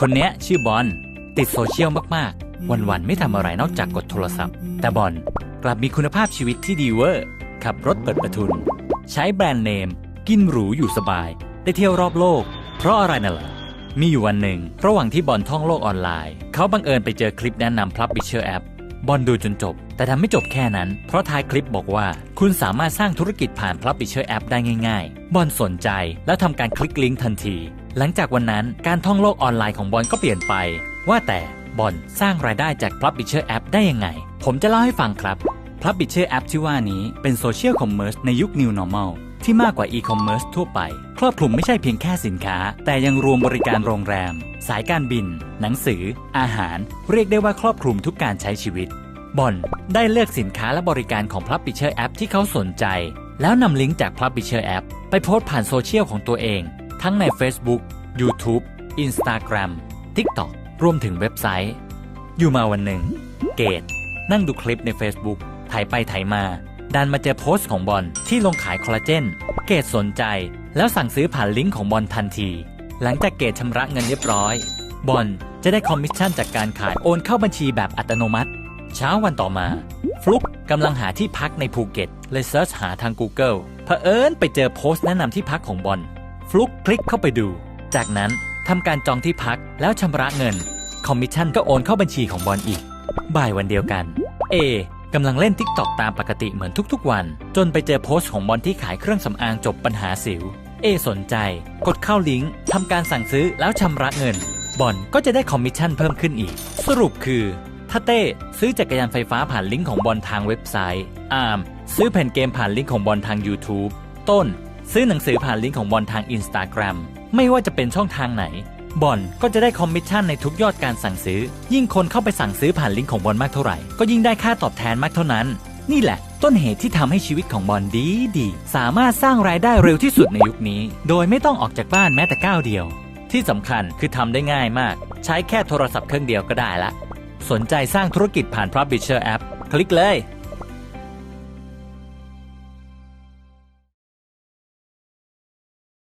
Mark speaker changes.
Speaker 1: คนเนี้ยชื่อบอลติดโซเชียลมากๆ วันๆ ไม่ทำอะไรนอกจากกดโทรศัพท์ แต่บอลกลับมีคุณภาพชีวิตที่ดีเวอร์ ขับรถเปิดประทุน ใช้แบรนด์เนม กินหรูอยู่สบาย ได้เที่ยวรอบโลก เพราะอะไรน่ะล่ะมีอยู่วันหนึ่ง ระหว่างที่บอลท่องโลกออนไลน์ เขาบังเอิญไปเจอคลิปแนะนำ Publisher App บอลดูจนจบ แต่ทำไม่จบแค่นั้น เพราะท้ายคลิปบอกว่า คุณสามารถสร้างธุรกิจผ่าน Publisher App ได้ง่าย ๆ บอลสนใจแล้วทำการคลิกลิงก์ทันที หลังจากวันนั้นการท่องโลกออนไลน์ของบอลก็เปลี่ยนไป ว่าแต่บอลสร้างรายได้จาก Publisher App ได้ยังไง ผมจะเล่าให้ฟังครับ Publisher App ที่ว่านี้เป็นโซเชียลคอมเมอร์สในยุค New Normal ที่มากกว่า e-commerce ทั่วไป ครอบคลุมไม่ใช่เพียงแค่สินค้า แต่ยังรวมบริการโรงแรม สายการบิน หนังสือ อาหาร เรียกได้ว่าครอบคลุมทุกการใช้ชีวิต บอลได้เลือกสินค้าและบริการของ Publisher App ที่เขาสนใจ แล้วนำลิงก์จาก Publisher App ไปโพสต์ผ่านโซเชียลของตัวเอง ทั้งใน Facebook YouTube Instagram TikTok รวมถึงเว็บไซต์ อยู่มาวันหนึ่ง เกดนั่งดูคลิปใน Facebook ถ่ายไปถ่ายมา ดันมาเจอโพสต์ของบอลที่ลงขายคอลลาเจน เกดสนใจแล้วสั่งซื้อผ่านลิงก์ของบอลทันที หลังจากเกดชำระเงินเรียบร้อย บอลจะได้คอมมิชชั่นจากการขายโอนเข้าบัญชีแบบอัตโนมัติ เช้าวันต่อมา ฟลุกกำลังหาที่พักในภูเก็ต เลยเซิร์ชหาทาง Google เผอิญไปเจอโพสต์แนะนำที่พักของบอล ฟลุกคลิกเข้าไปดู จากนั้นทำการจองที่พักแล้วชำระเงิน คอมมิชชั่นก็โอนเข้าบัญชีของบอลอีก บ่ายวันเดียวกัน เอกำลังเล่น t ิ k t o k ตามปกติเหมือนทุกๆวัน จนไปเจอโพสต์ของบอลที่ขายเครื่องสำอางจบปัญหาสิว เอสนใจ กดเข้าลิงก์ทำการสั่งซื้อแล้วชำระเงิน บอลก็จะได้คอมมิชชั่นเพิ่มขึ้นอีก สรุปคือถ้าเต้ซื้อจักรยานไฟฟ้าผ่านลิงก์ของบอลทางเว็บไซต์ อาร์มซื้อแผ่นเกมผ่านลิงก์ของบอลทาง YouTube ต้น ซื้อหนังสือผ่านลิงก์ของบอลทาง Instagram ไม่ว่าจะเป็นช่องทางไหน บอลก็จะได้คอมมิชชั่นในทุกยอดการสั่งซื้อ ยิ่งคนเข้าไปสั่งซื้อผ่านลิงก์ของบอลมากเท่าไหร่ ก็ยิ่งได้ค่าตอบแทนมากเท่านั้น นี่แหละ ต้นเหตุที่ทำให้ชีวิตของบอลดีดี สามารถสร้างรายได้เร็วที่สุดในยุคนี้ โดยไม่ต้องออกจากบ้านแม้แต่ก้าวเดียว ที่สำคัญคือทำได้ง่ายมาก ใช้แค่โทรศัพท์เครื่องเดียวก็ได้ละ สนใจสร้างธุรกิจผ่าน Publisher App คลิกเลย